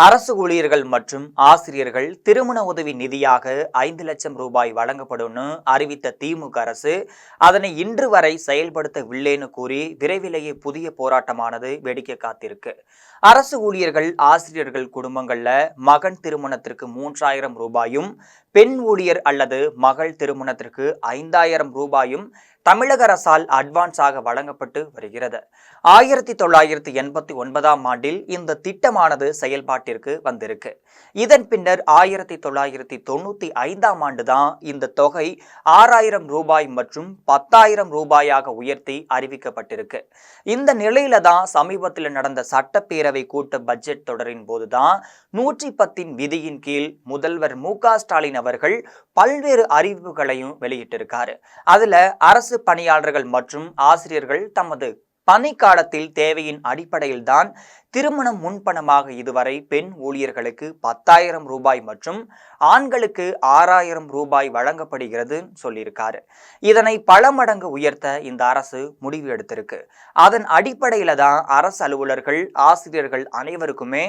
அரசு ஊழியர்கள் மற்றும் ஆசிரியர்கள் திருமண உதவி நிதியாக ஐந்து லட்சம் ரூபாய் வழங்கப்படும்னு அறிவித்த திமுக அரசு அதனை இன்று வரை செயல்படுத்தவில்லைன்னு கூறி விரைவிலேயே புதிய போராட்டமானது வெடிக்க காத்திருக்கு. அரசு ஊழியர்கள் ஆசிரியர்கள் குடும்பங்கள்ல மகன் திருமணத்திற்கு மூன்றாயிரம் ரூபாயும் பெண் ஊழியர் அல்லது மகள் திருமணத்திற்கு ஐந்தாயிரம் ரூபாயும் தமிழக அரசால் அட்வான்ஸாக வழங்கப்பட்டு வருகிறது. ஆயிரத்தி தொள்ளாயிரத்தி எண்பத்தி ஒன்பதாம் ஆண்டில் இந்த திட்டமானது செயல்பாட்டிற்கு வந்திருக்கு. இதன் பின்னர் ஆயிரத்தி தொள்ளாயிரத்தி தொண்ணூத்தி ஐந்தாம் ஆண்டு தான் இந்த தொகை ஆறாயிரம் ரூபாய் மற்றும் பத்தாயிரம் ரூபாயாக உயர்த்தி அறிவிக்கப்பட்டிருக்கு. இந்த நிலையில தான் சமீபத்தில் நடந்த சட்டப்பேரவை கூட்ட பட்ஜெட் தொடரின் போதுதான் நூற்றி பத்தின் விதியின் கீழ் முதல்வர் மு க ஸ்டாலின் அவர்கள் பல்வேறு அறிவிப்புகளையும் வெளியிட்டிருக்காரு. அதுல அரசு பணியாளர்கள் மற்றும் ஆசிரியர்கள் தமது பணிக்காலத்தில் தேவையின் அடிப்படையில் தான் திருமணம் முன்பணமாக இதுவரை பெண் ஊழியர்களுக்கு பத்தாயிரம் ரூபாய் மற்றும் ஆண்களுக்கு ஆறாயிரம் ரூபாய் வழங்கப்படுகிறது சொல்லியிருக்காரு. இதனை பல மடங்கு உயர்த்த இந்த அரசு முடிவு எடுத்திருக்கு. அதன் அடிப்படையில தான் அரசு அலுவலர்கள் ஆசிரியர்கள் அனைவருக்குமே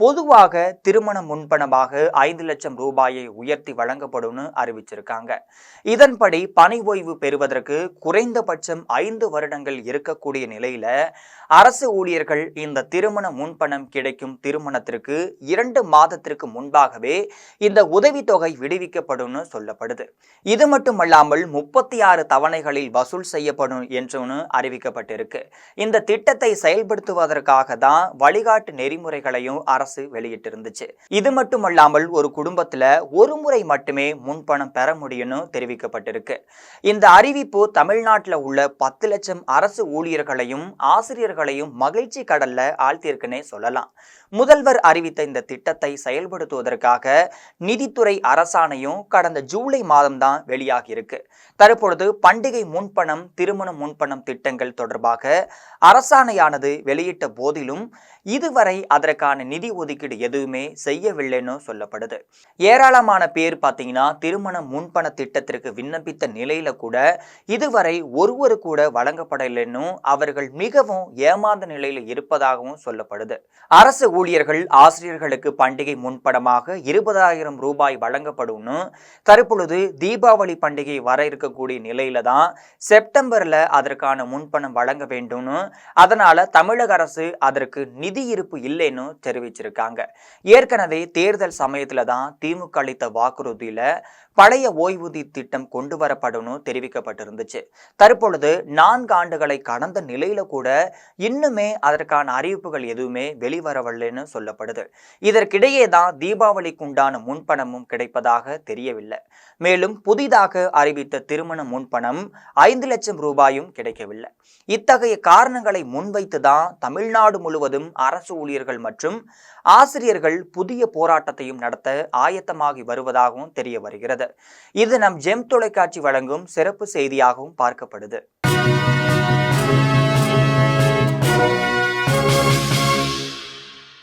பொதுவாக திருமணம் முன்பணமாக ஐந்து லட்சம் ரூபாயை உயர்த்தி வழங்கப்படும்னு அறிவிச்சிருக்காங்க. இதன்படி பணி ஓய்வு பெறுவதற்கு குறைந்தபட்சம் ஐந்து வருடங்கள் இருக்கக்கூடிய நிலையில அரசு ஊழியர்கள் இந்த திருமண திருமண முன்பணம் கிடைக்கும் திருமணத்திற்கு இரண்டு மாதத்திற்கு முன்பாகவே இந்த உதவித்தொகை விடுவிக்கப்படும் சொல்லப்படுது. இது மட்டுமல்லாமல் முப்பத்தி ஆறு தவணைகளில் வசூல் செய்யப்படும் என்றும் அறிவிக்கப்பட்டிருக்கு. இந்த திட்டத்தை செயல்படுத்துவதற்காக தான் வழிகாட்டு நெறிமுறைகளையும் அரசு வெளியிட்டிருந்துச்சு. இது மட்டுமல்லாமல் ஒரு குடும்பத்துல ஒரு முறை மட்டுமே முன்பணம் பெற முடியும்னு தெரிவிக்கப்பட்டிருக்கு. இந்த அறிவிப்பு தமிழ்நாட்டில் உள்ள பத்து லட்சம் அரசு ஊழியர்களையும் ஆசிரியர்களையும் மகிழ்ச்சி கடல்ல ஆழ்த்தியிருக்குன்னே சொல்லலாம். முதல்வர் அறிவித்த இந்த திட்டத்தை செயல்படுத்துவதற்காக நிதித்துறை அரசாணையும் கடந்த ஜூலை மாதம் வெளியாகியிருக்கு. தற்பொழுது பண்டிகை முன்பணம் திருமண முன்பணம் திட்டங்கள் தொடர்பாக அரசாணையானது வெளியிட்ட போதிலும் இதுவரை அதற்கான நிதி ஒதுக்கீடு எதுவுமே செய்யவில்லைன்னு சொல்லப்படுது. ஏராளமான பேர் பார்த்தீங்கன்னா திருமண முன்பண திட்டத்திற்கு விண்ணப்பித்த நிலையில கூட இதுவரை ஒருவரு கூட வழங்கப்படலைன்னு அவர்கள் மிகவும் ஏமாந்த நிலையில் இருப்பதாகவும் சொல்லப்படுது அரசு ஊழியர்கள் ஆசிரியர்களுக்கு பண்டிகை முன்படமாக இருபதாயிரம் ரூபாய் வழங்கப்படும்னு தற்பொழுது தீபாவளி பண்டிகை வர இருக்கக்கூடிய நிலையில தான் செப்டம்பர்ல அதற்கான முன்பணம் வழங்க வேண்டும்னு அதனால தமிழக அரசு அதற்கு நிதி இருப்பு இல்லைன்னு தெரிவிச்சிருக்காங்க. ஏற்கனவே தேர்தல் சமயத்துல தான் திமுக அளித்த வாக்குறுதியில பழைய ஓய்வூதிய திட்டம் கொண்டு வரப்படும்னு தெரிவிக்கப்பட்டிருந்துச்சு. தற்பொழுது நான்கு ஆண்டுகளை கடந்த நிலையில கூட இன்னுமே அதற்கான அறிவிப்புகள் எதுவுமே வெளிவரவில்லைன்னு சொல்லப்படுது. இதற்கிடையே தான் தீபாவளிக்கு உண்டான முன்பணமும் கிடைப்பதாக தெரியவில்லை. மேலும் புதிதாக அறிவித்த திருமண முன்பணம் ஐந்து லட்சம் ரூபாயும் கிடைக்கவில்லை. இத்தகைய காரணங்களை முன்வைத்து தான் தமிழ்நாடு முழுவதும் அரசு ஊழியர்கள் மற்றும் ஆசிரியர்கள் புதிய போராட்டத்தையும் நடத்த ஆயத்தமாகி வருவதாகவும் தெரிய வருகிறது. இது நம் ஜெம் தொலைக்காட்சி வழங்கும் சிறப்பு செய்தியாகவும் பார்க்கப்படுது.